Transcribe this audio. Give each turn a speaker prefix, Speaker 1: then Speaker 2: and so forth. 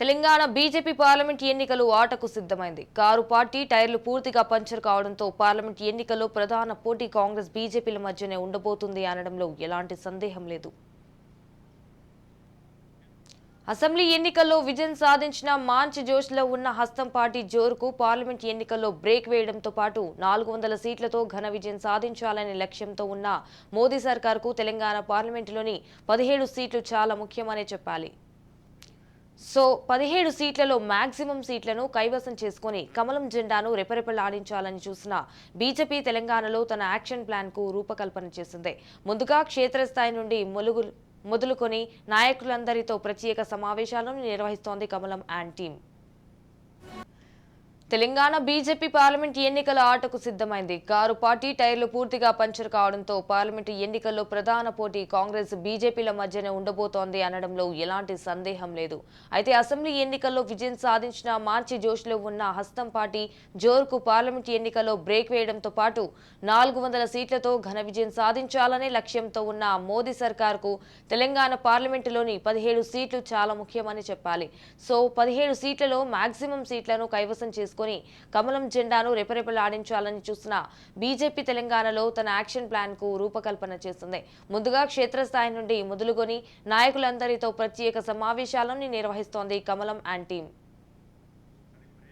Speaker 1: Telangana BJP parliament ఎన్నికలు ఆటకు సిద్ధమైంది. కారు పార్టీ టైర్లు పూర్తిగా పంచర్ కావడంతో పార్లమెంట్ ఎన్నికల్లో ప్రధాన పోటీ కాంగ్రెస్ బీజేపీల మధ్యనే ఉండబోతుంది అనడంలో ఎలాంటి సందేహం లేదు. అసెంబ్లీ ఎన్నికల్లో విజయం సాధించిన మాంచి జోష్లో ఉన్న హస్తం పార్టీ జోరుకు పార్లమెంట్ ఎన్నికల్లో బ్రేక్ వేయడంతో పాటు నాలుగు వందల సీట్లతో ఘన విజయం సాధించాలనే లక్ష్యంతో ఉన్న మోదీ సర్కార్కు తెలంగాణ పార్లమెంటులోని పదిహేడు సీట్లు చాలా ముఖ్యమనే చెప్పాలి. సో పదిహేడు సీట్లలో మాక్సిమం సీట్లను కైవసం చేసుకుని కమలం జెండాను రెపరెపలాడించాలని చూసిన బీజేపీ తెలంగాణలో తన యాక్షన్ ప్లాన్కు రూపకల్పన చేసింది. ముందుగా క్షేత్రస్థాయి నుండి మొలుగు మొదలుకొని నాయకులందరితో ప్రత్యేక సమావేశాలను నిర్వహిస్తోంది కమలం and team Telangana BJP parliament ఎన్నికల ఆటకు సిద్ధమైంది. కారు పార్టీ టైర్లు పూర్తిగా పంచర్ కావడంతో పార్లమెంటు ఎన్నికల్లో ప్రధాన పోటీ కాంగ్రెస్ బీజేపీల మధ్యనే ఉండబోతోంది అనడంలో ఎలాంటి సందేహం లేదు. అయితే అసెంబ్లీ ఎన్నికల్లో విజయం సాధించిన మార్చి జోష్లో ఉన్న హస్తం పార్టీ జోర్కు పార్లమెంట్ ఎన్నికల్లో బ్రేక్ వేయడంతో పాటు నాలుగు వందల సీట్లతో ఘన విజయం సాధించాలనే లక్ష్యంతో ఉన్న మోదీ సర్కార్కు తెలంగాణ పార్లమెంటులోని పదిహేడు సీట్లు చాలా ముఖ్యమని చెప్పాలి. సో పదిహేడు సీట్లలో మాక్సిమం సీట్లను కైవసం తీసుకుని కమలం జెండాను రెపరెపలాడించాలని చూసిన బీజేపీ తెలంగాణలో తన యాక్షన్ ప్లాన్కు రూపకల్పన చేసింది ముందుగా క్షేత్రస్థాయి నుండి మొదలుకొని నాయకులందరితో ప్రత్యేక సమావేశాలను నిర్వహిస్తోంది కమలం అండ్ టీం